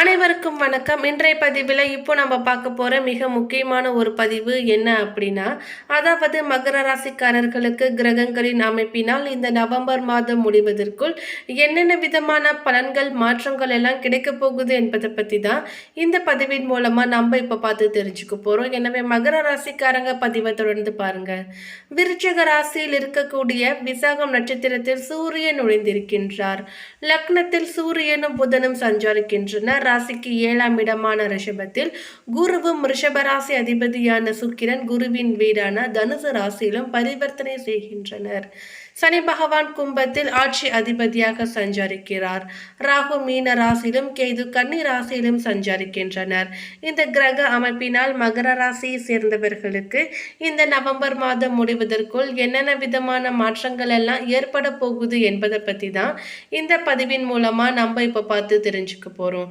அனைவருக்கும் வணக்கம். இன்றைய பதிவில் இப்போ நம்ம பார்க்க போகிற மிக முக்கியமான ஒரு பதிவு என்ன அப்படின்னா அதாவது மகர ராசிக்காரர்களுக்கு கிரகங்களின் அமைப்பினால் இந்த நவம்பர் மாதம் முடிவதற்குள் என்னென்ன விதமான பலன்கள் மாற்றங்கள் எல்லாம் கிடைக்க போகுது என்பதை பற்றி தான் இந்த பதிவின் மூலமாக நம்ம இப்போ பார்த்து தெரிஞ்சுக்க போகிறோம் எனவே மகர ராசிக்காரங்க பதிவை தொடர்ந்து பாருங்கள் விருச்சக ராசியில் இருக்கக்கூடிய விசாகம் நட்சத்திரத்தில் சூரியன் நுழைந்திருக்கின்றார். லக்னத்தில் சூரியனும் புதனும் சஞ்சரிக்கின்றனர். ராசிக்கு ஏழாம் இடமான ரிஷபத்தில் குருவும் ரிஷபராசி அதிபதியான சுக்கிரன் குருவின் வீடான தனுசு ராசியிலும் பரிவர்த்தனை செய்கின்றனர். சனி பகவான் கும்பத்தில் ஆட்சி அதிபதியாக சஞ்சரிக்கிறார். ராகு மீன ராசியிலும் கேது கன்னி ராசியிலும் சஞ்சரிக்கின்றனர். இந்த கிரக அமைப்பினால் மகர ராசியை சேர்ந்தவர்களுக்கு இந்த நவம்பர் மாதம் முடிவதற்குள் என்னென்ன விதமான மாற்றங்கள் எல்லாம் ஏற்பட போகுது என்பதை பற்றி தான் இந்த பதிவின் மூலமாக நம்ம இப்போ பார்த்து தெரிஞ்சுக்க போகிறோம்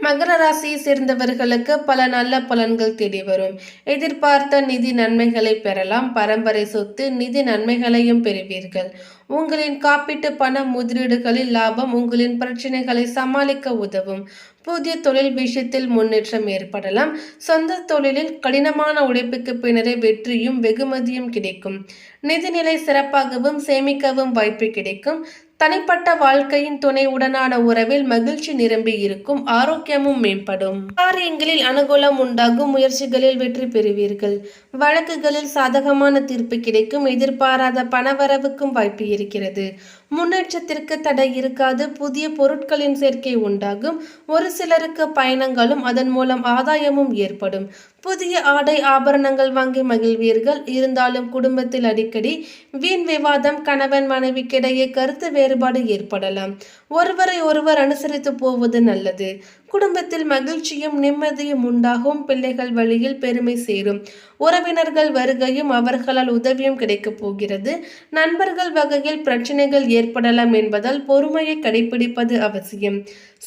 மகர ராசியை சேர்ந்தவர்களுக்கு பல நல்ல பலன்கள் தேடி வரும். எதிர்பார்த்த நிதி நன்மைகளை பெறலாம். பரம்பரை சொத்து நிதி நன்மைகளையும் பெறுவீர்கள். உங்களின் காப்பீட்டு பண முதலீடுகளில் லாபம் உங்களின் பிரச்சனைகளை சமாளிக்க உதவும். புதிய தொழில் விஷயத்தில் முன்னேற்றம் ஏற்படலாம். சொந்த தொழிலில் கடினமான உழைப்புக்கு பின்னரே வெற்றியும் வெகுமதியும் கிடைக்கும். நிதிநிலை சிறப்பாகவும் சேமிக்கவும் வாய்ப்பு கிடைக்கும். தனிப்பட்ட வாழ்க்கையின் துணையுடனான உறவில் மகிழ்ச்சி நிரம்பி இருக்கும் ஆரோக்கியமும் மேம்படும். காரியங்களில் அனுகூலம் உண்டாகும் முயற்சிகளில் வெற்றி பெறுவீர்கள். வழக்குகளில் சாதகமான தீர்ப்பு கிடைக்கும் எதிர்பாராத பணவரவுக்கும் வாய்ப்பு இருக்கிறது. முன்னேற்றத்திற்கு தடை இருக்காது புதிய பொருட்களின் சேர்க்கை உண்டாகும். ஒரு சிலருக்கு பயணங்களும் அதன் மூலம் ஆதாயமும் ஏற்படும். புதிய ஆடை ஆபரணங்கள் வாங்கி மகிழ்வீர்கள். இருந்தாலும் குடும்பத்தில் அடிக்கடி வீண் விவாதம் கணவன் மனைவிக்கிடையே கருத்து வேறுபாடு ஏற்படலாம். ஒருவரை ஒருவர் அனுசரித்து போவது நல்லது. குடும்பத்தில் மகிழ்ச்சியும் நிம்மதியும் உண்டாகும். பிள்ளைகள் வழியில் பெருமை சேரும். உறவினர்கள் வருகையும் அவர்களால் உதவியும் கிடைக்கப் போகிறது. நண்பர்கள் வகையில் பிரச்சனைகள் ஏற்படலாம் என்பதால் பொறுமையை கடைபிடிப்பது அவசியம்.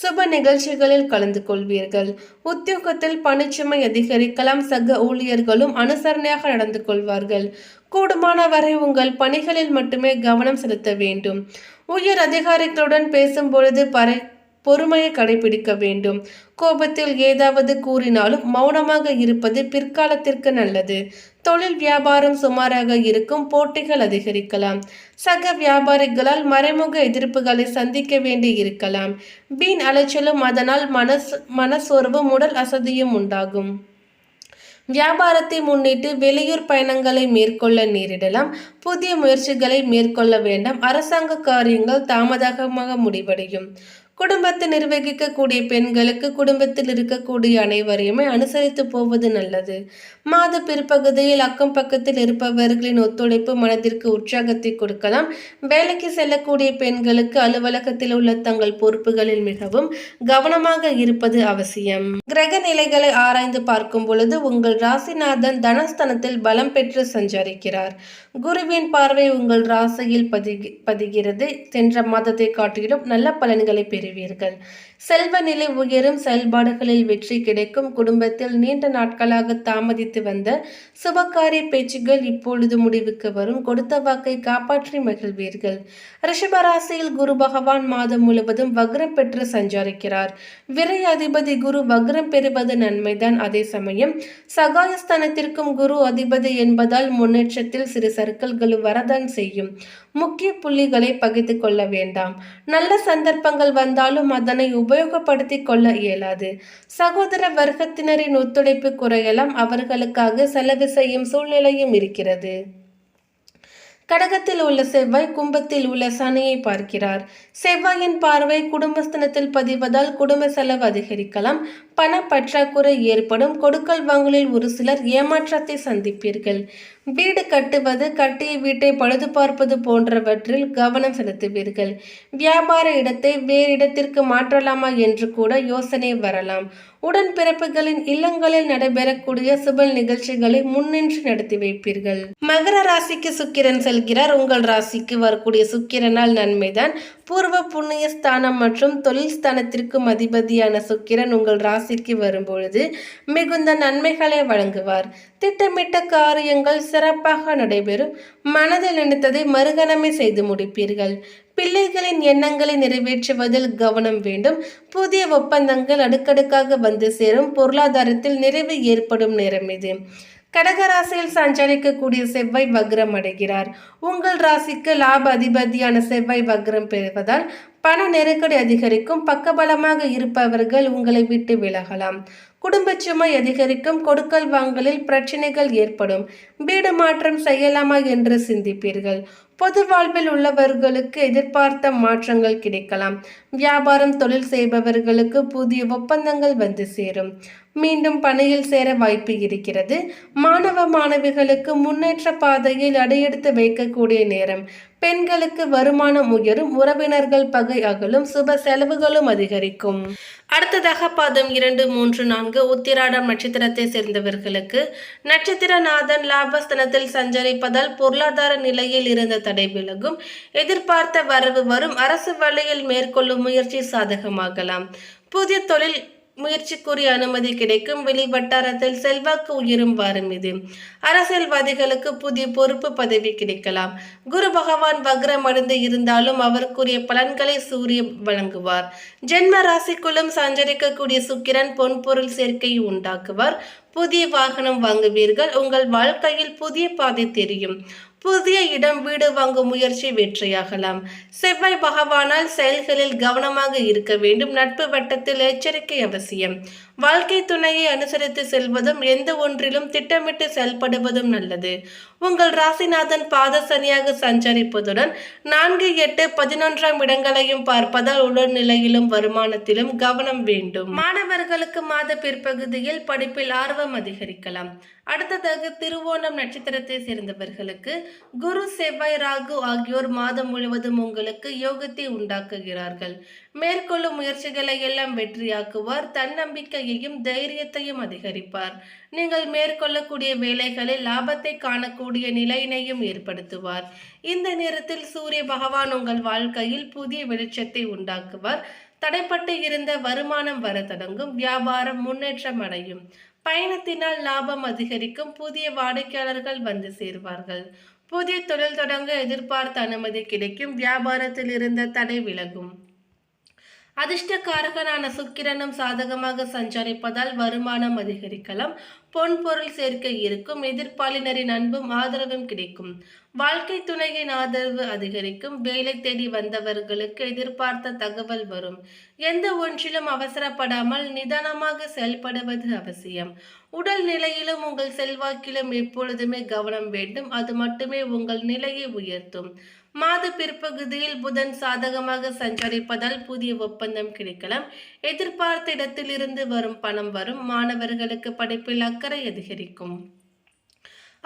சுப நிகழ்ச்சிகளில் கலந்து கொள்வீர்கள். உத்தியோகத்தில் பணிச்சுமை அதிகரிக்கலாம். சக ஊழியர்களும் அனுசரணையாக நடந்து கொள்வார்கள். கூடுமான வரை உங்கள் பணிகளில் மட்டுமே கவனம் செலுத்த வேண்டும். உயர் அதிகாரிகளுடன் பேசும் பொழுது பறை பொறுமையை கடைபிடிக்க வேண்டும். கோபத்தில் ஏதாவது கூறினாலும் மௌனமாக இருப்பது பிற்காலத்திற்கு நல்லது. தொழில் வியாபாரம் சுமாராக இருக்கும் போட்டிகள் அதிகரிக்கலாம். சக வியாபாரிகளால் மறைமுக எதிர்ப்புகளை சந்திக்க வேண்டி இருக்கலாம். வீண் அலைச்சலும் அதனால் மனஸ் மனசோர்வும் உடல் அசதியும் உண்டாகும். வியாபாரத்தை முன்னிட்டு வெளியூர் பயணங்களை மேற்கொள்ள நேரிடலாம். புதிய முயற்சிகளை மேற்கொள்ள வேண்டாம். அரசாங்க காரியங்கள் தாமதமாக முடிவடையும். குடும்பத்தை நிர்வகிக்கக்கூடிய பெண்களுக்கு குடும்பத்தில் இருக்கக்கூடிய அனைவரையுமே அனுசரித்து போவது நல்லது. மாத பிற்பகுதியில் அக்கம் பக்கத்தில் இருப்பவர்களின் ஒத்துழைப்பு மனதிற்கு உற்சாகத்தை கொடுக்கலாம். வேலைக்கு செல்லக்கூடிய பெண்களுக்கு அலுவலகத்தில் உள்ள தங்கள் பொறுப்புகளில் மிகவும் கவனமாக இருப்பது அவசியம். கிரக நிலைகளை ஆராய்ந்து பார்க்கும் பொழுது உங்கள் ராசிநாதன் தனஸ்தனத்தில் பலம் பெற்று சஞ்சரிக்கிறார். குருவின் பார்வை உங்கள் ராசியில் பதிகி பதிகிறது. சென்ற மாதத்தை காட்டிலும் நல்ல பலன்களை பெறுவீர்கள் செல்வ நிலை உயரும் செயல்பாடுகளில் வெற்றி கிடைக்கும். குடும்பத்தில் நீண்ட நாட்களாக தாமதித்து வந்த சுபகாரிய பேச்சுகள் இப்பொழுது முடிவுக்கு வரும். கொடுத்த வாக்கை காப்பாற்றி மகிழ்வீர்கள். ரிஷபராசியில் குரு பகவான் மாதம் முழுவதும் வக்ரம் பெற்று சஞ்சரிக்கிறார். விரை அதிபதி குரு வக்ரம் பெறுவது நன்மைதான். அதே சமயம் சகாயஸ்தானத்திற்கும் குரு அதிபதி என்பதால் முன்னேற்றத்தில் சிறு சர்க்கல்கள் வரதான் செய்யும். முக்கிய புள்ளிகளை பகிர்ந்து கொள்ள வேண்டாம். நல்ல சந்தர்ப்பங்கள் வந்தாலும் அதனை உபயோகப்படுத்தி கொள்ள இயலாது. சகோதர வர்க்கத்தினரின் ஒத்துழைப்பு குறையலாம். அவர்களுக்காக செலவு செய்யும் சூழ்நிலையும் இருக்கிறது. கடகத்தில் உள்ள செவ்வாய் கும்பத்தில் உள்ள சனியை பார்க்கிறார். செவ்வாயின் பார்வை குடும்பஸ்தனத்தில் பதிவதால் குடும்ப செலவு அதிகரிக்கலாம். பண பற்றாக்குறை ஏற்படும். கொடுக்கல் வாங்கலில் ஒரு சிலர் ஏமாற்றத்தை சந்திப்பீர்கள். வீடு கட்டுவது கட்டிய வீட்டை பழுது பார்ப்பது போன்றவற்றில் கவனம் செலுத்துவீர்கள். வியாபார இடத்தை வேறு இடத்திற்கு மாற்றலாமா என்று கூட யோசனை வரலாம். உடன்பிறப்புகளின் இல்லங்களில் நடைபெறக்கூடிய சுப நிகழ்ச்சிகளை முன்னின்று நடத்தி வைப்பீர்கள். மகர ராசிக்கு சுக்கிரன் செல்கிறார். உங்கள் ராசிக்கு வரக்கூடிய சுக்கிரனால் நன்மைதான். பூர்வ புண்ணிய ஸ்தானம் மற்றும் தொழில் ஸ்தானத்திற்கும் அதிபதியான சுக்கிரன் உங்கள் ராசிக்கு வரும்பொழுது மிகுந்த நன்மைகளை வழங்குவார். திட்டமிட்ட காரியங்கள் சிறப்பாக நடைபெறும். மனதில் நினைத்ததை மறுகணமே செய்து முடிப்பீர்கள். பிள்ளைகளின் எண்ணங்களை நிறைவேற்றுவதில் கவனம் வேண்டும். புதிய ஒப்பந்தங்கள் அடுக்கடுக்காக வந்து சேரும். பொருளாதாரத்தில் நிறைவு ஏற்படும் நேரம் இது. கடகராசியில் சஞ்சரிக்கக்கூடிய செவ்வாய் வக்ரம் அடைகிறார். உங்கள் ராசிக்கு லாப அதிபதியான செவ்வாய் வக்ரம் பெறுவதால் பண நெருக்கடி அதிகரிக்கும். பக்கபலமாக இருப்பவர்கள் உங்களை விட்டு விலகலாம். குடும்ப சுமை அதிகரிக்கும். கொடுக்கல் வாங்கலில் பிரச்சனைகள் ஏற்படும். வீடு மாற்றம் செய்யலாமா என்று சிந்திப்பீர்கள். பொது வாழ்வில் உள்ளவர்களுக்கு எதிர்பார்த்த மாற்றங்கள் கிடைக்கலாம். வியாபாரம் தொழில் செய்பவர்களுக்கு புதிய ஒப்பந்தங்கள் வந்து சேரும். மீண்டும் பணியில் சேர வாய்ப்பு இருக்கிறது. மாணவ மாணவிகளுக்கு முன்னேற்ற பாதையில் அடையெடுத்து வைக்கக்கூடிய நேரம். பெண்களுக்கு வருமானம் உயரும் உறவினர்கள் பகை அகலும் சுப செலவுகளும் அதிகரிக்கும். அடுத்ததாக பாதம் இரண்டு மூன்று நான்கு உத்திராடம் நட்சத்திரத்தை சேர்ந்தவர்களுக்கு நட்சத்திரநாதன் லாபஸ்தனத்தில் சஞ்சரிப்பதால் பொருளாதார நிலையில் இருந்த தடை விலகும் எதிர்பார்த்த வரவு வரும். அரசு வழியில் மேற்கொள்ளும் முயற்சி சாதகமாகலாம். புதிய தொழில் முயற்சிக்குரிய அனுமதி கிடைக்கும். வெளி வட்டாரத்தில் செல்வாக்கு உயரும் வாரம் இது. அரசியல்வாதிகளுக்கு புதிய பொறுப்பு பதவி கிடைக்கலாம். குரு பகவான் வக்ரம் அடைந்து இருந்தாலும் அவருக்குரிய பலன்களை சூரிய வழங்குவார். ஜென்ம ராசிக்குள்ளும் சஞ்சரிக்கக்கூடிய சுக்கிரன் பொன்பொருள் சேர்க்கையை உண்டாக்குவார். புதிய வாகனம் வாங்குவீர்கள். உங்கள் வாழ்க்கையில் புதிய பாதை தெரியும். புதிய இடம் வீடு வாங்கும் முயற்சி வெற்றியாகலாம். செவ்வாய் பகவானால் செயல்களில் கவனமாக இருக்க வேண்டும். நட்பு வட்டத்தில் எச்சரிக்கை அவசியம். வாழ்க்கை துணையை அனுசரித்து செல்வதும் எந்த ஒன்றிலும் திட்டமிட்டு செயல்படுவதும் நல்லது. உங்கள் ராசிநாதன் பாத சனியாக சஞ்சரிப்பதுடன் நான்கு எட்டு பதினொன்றாம் இடங்களையும் பார்ப்பதால் உடல்நிலையிலும் வருமானத்திலும் கவனம் வேண்டும். மாணவர்களுக்கு மாத பிற்பகுதியில் படிப்பில் ஆர்வம் அதிகரிக்கலாம். அடுத்ததாக திருவோணம் நட்சத்திரத்தை சேர்ந்தவர்களுக்கு குரு செவ்வாய் ராகு ஆகியோர் மாதம் முழுவதும் உங்களுக்கு யோகத்தை உண்டாக்குகிறார்கள். மேற்கொள்ளும் முயற்சிகளை எல்லாம் வெற்றியாக்குவார். தன்னம்பிக்கை நம்பிக்கையையும் தைரியத்தையும் அதிகரிப்பார். நீங்கள் மேற்கொள்ளக்கூடிய வேலைகளில் லாபத்தை காணக்கூடிய நிலையினையும் ஏற்படுத்துவார். இந்த நேரத்தில் சூரிய பகவான் உங்கள் வாழ்க்கையில் புதிய வெளிச்சத்தை உண்டாக்குவார். தடைப்பட்டு இருந்த வருமானம் வர தொடங்கும். வியாபாரம் முன்னேற்றம் அடையும். பயணத்தினால் லாபம் அதிகரிக்கும். புதிய வாடிக்கையாளர்கள் வந்து சேர்வார்கள். புதிய தொழில் தொடங்க எதிர்பார்த்த அனுமதி கிடைக்கும். வியாபாரத்தில் இருந்த தடை விலகும். அதிர்ஷ்டக்காரகனான சுக்கிரனும் சாதகமாக சஞ்சரிப்பதால் வருமானம் அதிகரிக்கலாம். பொன் பொருள் சேர்க்கை இருக்கும். எதிர்ப்பாளினரின் அன்பும் ஆதரவும் கிடைக்கும். வாழ்க்கை துணையின் ஆதரவு அதிகரிக்கும். வேலை தேடி வந்தவர்களுக்கு எதிர்பார்த்த தகவல் வரும். எந்த ஒன்றிலும் அவசரப்படாமல் நிதானமாக செயல்படுவது அவசியம். உடல் நிலையிலும் உங்கள் செல்வாக்கிலும் எப்பொழுதுமே கவனம் வேண்டும். அது மட்டுமே உங்கள் நிலையை உயர்த்தும். மாத பிற்பகுதியில் புதன் சாதகமாக சஞ்சரிப்பதால் புதிய ஒப்பந்தம் கிடைக்கலாம். எதிர்பார்த்த இடத்திலிருந்து வரும் பணம் வரும். மாணவர்களுக்கு படிப்பில் அக்கறை அதிகரிக்கும்.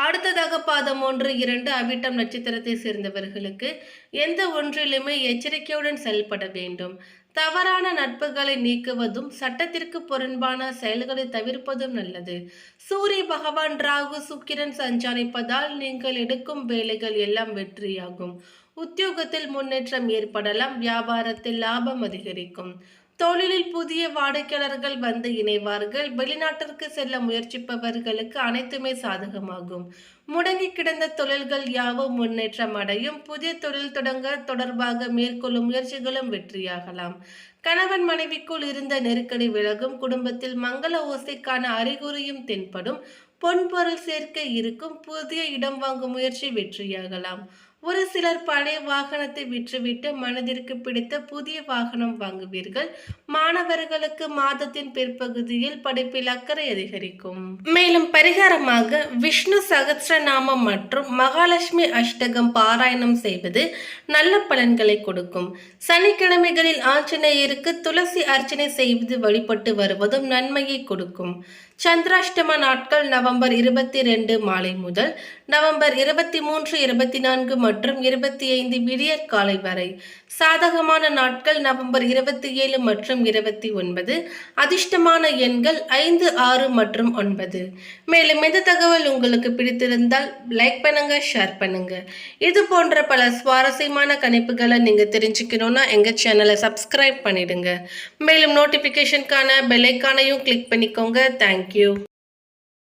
அடுத்ததாக பாதம் ஒன்று இரண்டு அவிட்டம் நட்சத்திரத்தை சேர்ந்தவர்களுக்கு எந்த ஒன்றிலுமே எச்சரிக்கையுடன் செயல்பட வேண்டும். தவறான நட்புகளை நீக்குவதும் சட்டத்திற்கு பொருண்பான செயல்களை தவிர்ப்பதும் நல்லது. சூரிய பகவான் ராகு சுக்கிரன் சஞ்சாரிப்பதால் நீங்கள் எடுக்கும் வேலைகள் எல்லாம் வெற்றியாகும். உத்தியோகத்தில் முன்னேற்றம் ஏற்படலாம் வியாபாரத்தில் லாபம் அதிகரிக்கும். தொழிலில் புதிய வாடிக்கையாளர்கள் வந்து இணைவார்கள். வெளிநாட்டிற்கு செல்ல முயற்சிப்பவர்களுக்கு அனைத்துமே சாதகமாகும். முடங்கி கிடந்த தொழில்கள் யாவும் முன்னேற்றம் அடையும். புதிய தொழில் தொடங்க தொடர்பாக மேற்கொள்ளும் முயற்சிகளும் வெற்றியாகலாம். கணவன் மனைவிக்குள் இருந்த நெருக்கடி விலகும். குடும்பத்தில் மங்கள ஓசைக்கான அறிகுறியும் தென்படும். பொன்பொருள் சேர்க்கை இருக்கும். புதிய இடம் வாங்கும் முயற்சி வெற்றியாகலாம். ஒரு சிலர் பழைய வாகனத்தை விற்றுவிட்டு மனதிற்கு பிடித்த புதிய வாகனம் வாங்குவீர்கள். மாணவர்களுக்கு மாதத்தின் பிற்பகுதியில் படிப்பில் அக்கறை அதிகரிக்கும். மேலும் பரிகாரமாக விஷ்ணு சகசிரநாமம் மற்றும் மகாலட்சுமி அஷ்டகம் பாராயணம் செய்வது நல்ல பலன்களை கொடுக்கும். சனிக்கிழமைகளில் ஆஞ்சநேயருக்கு துளசி அர்ச்சனை செய்வது வழிபட்டு வருவதும் நன்மையை கொடுக்கும். சந்திராஷ்டம நாட்கள் நவம்பர் இருபத்தி ரெண்டு மாலை முதல் நவம்பர் இருபத்தி மூன்று இருபத்தி நான்கு மற்றும் மற்றும் இருபத்தி ஐந்து விடியற் காலை வரை. சாதகமான நாட்கள் நவம்பர் இருபத்தி ஏழு மற்றும் இருபத்தி ஒன்பது அதிர்ஷ்டமான எண்கள் ஐந்து ஆறு மற்றும் ஒன்பது. மேலும் இந்த தகவல் உங்களுக்கு பிடித்திருந்தால் லைக் பண்ணுங்க ஷேர் பண்ணுங்க. இது போன்ற பல சுவாரஸ்யமான கணிப்புகளை நீங்க தெரிஞ்சுக்கணும்னா எங்க சேனலை சப்ஸ்கிரைப் பண்ணிடுங்க. மேலும் நோட்டிஃபிகேஷனுக்கான பெல்லைக்கானையும் கிளிக் பண்ணிக்கோங்க. தேங்க்யூ